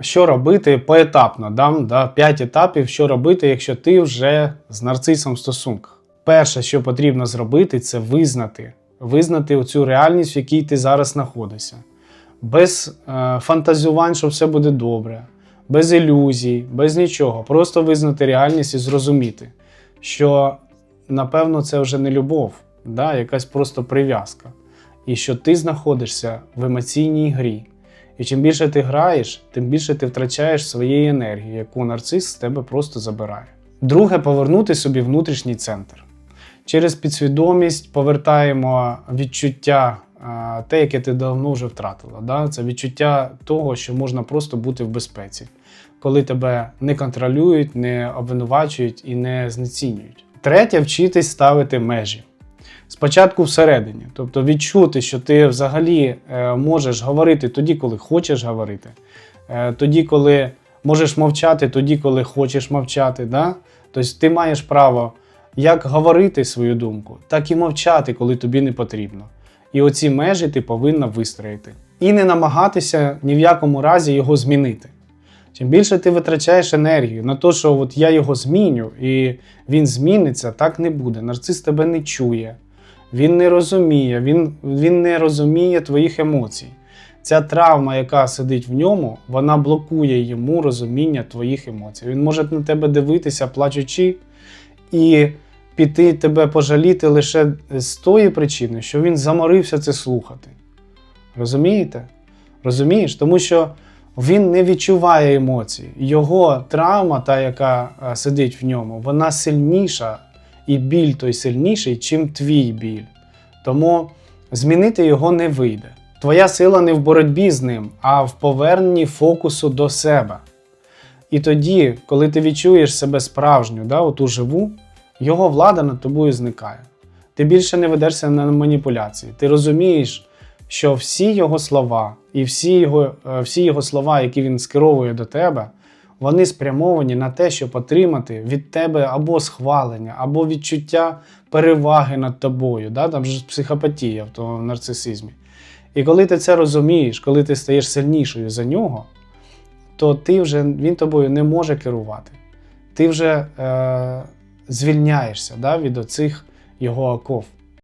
Що робити поетапно? Дам да, 5 етапів, що робити, якщо ти вже з нарцисом в стосунках. Перше, що потрібно зробити, це визнати. Визнати оцю реальність, в якій ти зараз знаходишся. Без е, фантазювань, що все буде добре, без ілюзій, без нічого. Просто визнати реальність і зрозуміти, що напевно це вже не любов, да, якась просто прив'язка. І що ти знаходишся в емоційній грі. І чим більше ти граєш, тим більше ти втрачаєш своєї енергії, яку нарцис з тебе просто забирає. Друге, повернути собі внутрішній центр. Через підсвідомість повертаємо відчуття, те, яке ти давно вже втратила. Да? Це відчуття того, що можна просто бути в безпеці, коли тебе не контролюють, не обвинувачують і не знецінюють. Третє вчитись ставити межі. Спочатку всередині, тобто відчути, що ти взагалі е, можеш говорити тоді, коли хочеш говорити, е, тоді, коли можеш мовчати, тоді, коли хочеш мовчати. Да? Тобто ти маєш право як говорити свою думку, так і мовчати, коли тобі не потрібно. І оці межі ти повинна вистроїти. І не намагатися ні в якому разі його змінити. Чим більше ти витрачаєш енергію на те, що от я його зміню і він зміниться, так не буде. Нарцис тебе не чує, він не розуміє, він, він не розуміє твоїх емоцій. Ця травма, яка сидить в ньому, вона блокує йому розуміння твоїх емоцій. Він може на тебе дивитися, плачучи, і піти тебе пожаліти лише з тої причини, що він заморився це слухати. Розумієте? Розумієш? Тому що він не відчуває емоцій. Його травма, та, яка сидить в ньому, вона сильніша, і біль той сильніший, чим твій біль. Тому змінити його не вийде. Твоя сила не в боротьбі з ним, а в поверненні фокусу до себе. І тоді, коли ти відчуєш себе справжню, да, оту живу, його влада над тобою зникає. Ти більше не ведешся на маніпуляції. Ти розумієш, що всі його слова і всі його, е, всі його слова, які він скеровує до тебе, вони спрямовані на те, щоб отримати від тебе або схвалення, або відчуття переваги над тобою. Да? Там ж психопатія в тому нарцисизмі. І коли ти це розумієш, коли ти стаєш сильнішою за нього, то ти вже він тобою не може керувати. Ти вже е, звільняєшся да, від оцих його оков.